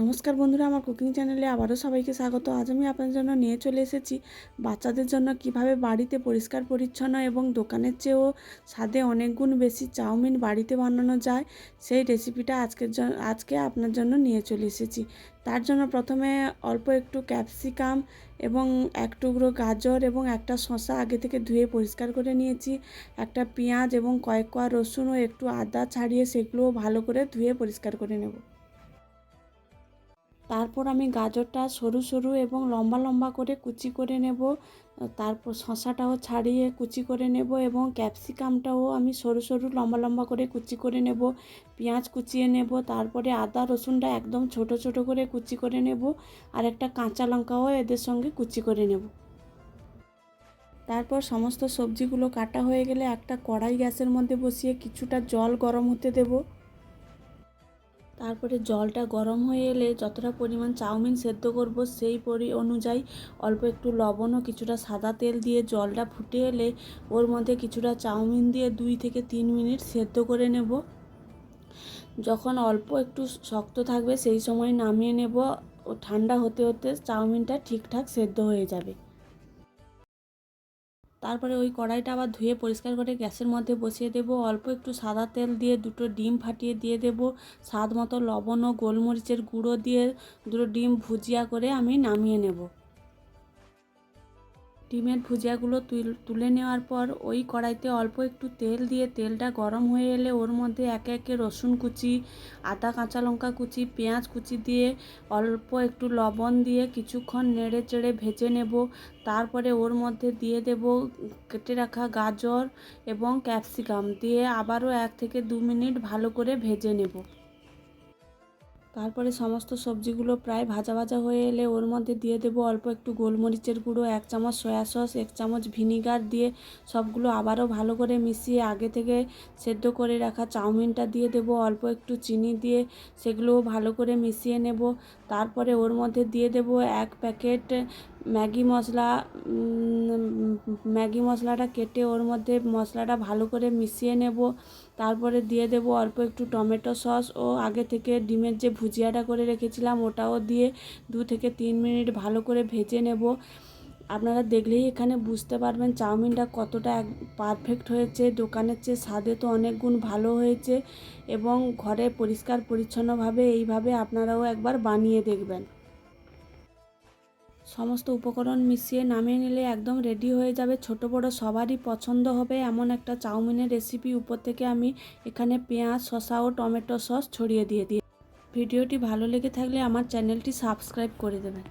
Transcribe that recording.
নমস্কার বন্ধুরা, আমার কুকিং চ্যানেলে আবারও সবাইকে স্বাগত। আজ আমি আপনাদের জন্য নিয়ে চলে এসেছি বাচ্চাদের জন্য কীভাবে বাড়িতে পরিষ্কার, পরিচ্ছন্ন এবং দোকানের চেয়েও স্বাদে অনেক গুণ বেশি চাউমিন বাড়িতে বানানো যায়, সেই রেসিপিটা আজকের জন্য আজকে আপনার জন্য নিয়ে চলে এসেছি। তার জন্য প্রথমে অল্প একটু ক্যাপসিকাম এবং এক টুকরো গাজর এবং একটা শসা আগে থেকে ধুয়ে পরিষ্কার করে নিয়েছি। একটা পেঁয়াজ এবং কয়েক কোয়া রসুন ও একটু আদা ছাড়িয়ে সেগুলোও ভালো করে ধুয়ে পরিষ্কার করে নেব। তারপর আমি গাজরটা সরু সরু এবং লম্বা লম্বা করে কুচি করে নেব। তারপর শশাটাও ছাড়িয়ে কুচি করে নেব এবং ক্যাপসিকামটাও আমি সরু সরু, লম্বা লম্বা করে কুচি করে নেব। পেঁয়াজ কুচিয়ে নেব, তারপরে আদা, রসুনটা একদম ছোট ছোট করে কুচি করে নেব আর একটা কাঁচা লঙ্কাও এদের সঙ্গে কুচি করে নেব। তারপর সমস্ত সবজিগুলো কাটা হয়ে গেলে একটা কড়াই গ্যাসের মধ্যে বসিয়ে কিছুটা জল গরম হতে দেবো। তারপরে জলটা গরম হয়ে এলে যতটা পরিমাণ চাউমিন সেদ্ধ করব সেই পরি অনুযায়ী অল্প একটু লবণ ও কিছুটা সাদা তেল দিয়ে জলটা ফুটে এলে ওর মধ্যে কিছুটা চাউমিন দিয়ে দুই থেকে তিন মিনিট সেদ্ধ করে নেব। যখন অল্প একটু শক্ত থাকবে সেই সময় নামিয়ে নেব। ও ঠান্ডা হতে হতে চাউমিনটা ঠিকঠাক সেদ্ধ হয়ে যাবে। তারপরে ওই কড়াইটা আবার ধুয়ে পরিষ্কার করে গ্যাসের মধ্যে বসিয়ে দেব। অল্প একটু সাদা তেল দিয়ে দুটো ডিম ফাটিয়ে দিয়ে দেব। স্বাদ মতো লবণ ও গোলমরিচের গুঁড়ো দিয়ে দুটো ডিম ভুজিয়া করে আমি নামিয়ে নেব। ডিমের ভুজিয়াগুলো তুলে নেওয়ার পর ওই কড়াইতে অল্প একটু তেল দিয়ে তেলটা গরম হয়ে এলে ওর মধ্যে একে একে রসুন কুচি, আদা কাঁচা লঙ্কা কুচি, পেঁয়াজ কুচি দিয়ে অল্প একটু লবণ দিয়ে কিছুক্ষণ নেড়ে চেড়ে ভেজে নেব। তারপরে ওর মধ্যে দিয়ে দেব কেটে রাখা গাজর এবং ক্যাপসিকাম দিয়ে আবারও এক থেকে দু মিনিট ভালো করে ভেজে নেব। তারপরে সমস্ত সবজিগুলো প্রায় ভাজা ভাজা হয়ে এলে ওর মধ্যে দিয়ে দেব অল্প একটু গোলমরিচের গুঁড়ো, এক চামচ সয়া সস, এক চামচ ভিনিগার দিয়ে সবগুলো আবারও ভালো করে মিশিয়ে আগে থেকে সেদ্ধ করে রাখা চাউমিনটা দিয়ে দেব। অল্প একটু চিনি দিয়ে সেগুলোও ভালো করে মিশিয়ে নেব। তারপরে ওর মধ্যে দিয়ে দেব এক প্যাকেট ম্যাগি মশলা ম্যাগি মশলাটা কেটে ওর মধ্যে মশলাটা ভালো করে মিশিয়ে নেব। তারপরে দিয়ে দেব অল্প একটু টমেটো সস ও আগে থেকে ডিমের যে ভুজিয়াটা করে রেখেছিলাম ওটাও দিয়ে দু থেকে তিন মিনিট ভালো করে ভেজে নেব। আপনারা দেখলেই এখানে বুঝতে পারবেন চাউমিনটা কতটা পারফেক্ট হয়েছে। দোকানের চেয়ে স্বাদে তো অনেক গুণ ভালো হয়েছে এবং ঘরে পরিষ্কার পরিচ্ছন্নভাবে এইভাবে আপনারাও একবার বানিয়ে দেখবেন। সমস্ত উপকরণ মিশিয়ে নামিয়ে নিলে একদম রেডি হয়ে যাবে। ছোট বড় সবারই পছন্দ হবে এমন একটা চাউমিনের রেসিপি উপর থেকে আমি এখানে পেঁয়াজ, শসা ও টমেটো সস ছড়িয়ে দিয়ে দিই ভিডিওটি ভালো লেগে থাকলে আমার চ্যানেলটি সাবস্ক্রাইব করে দেবেন।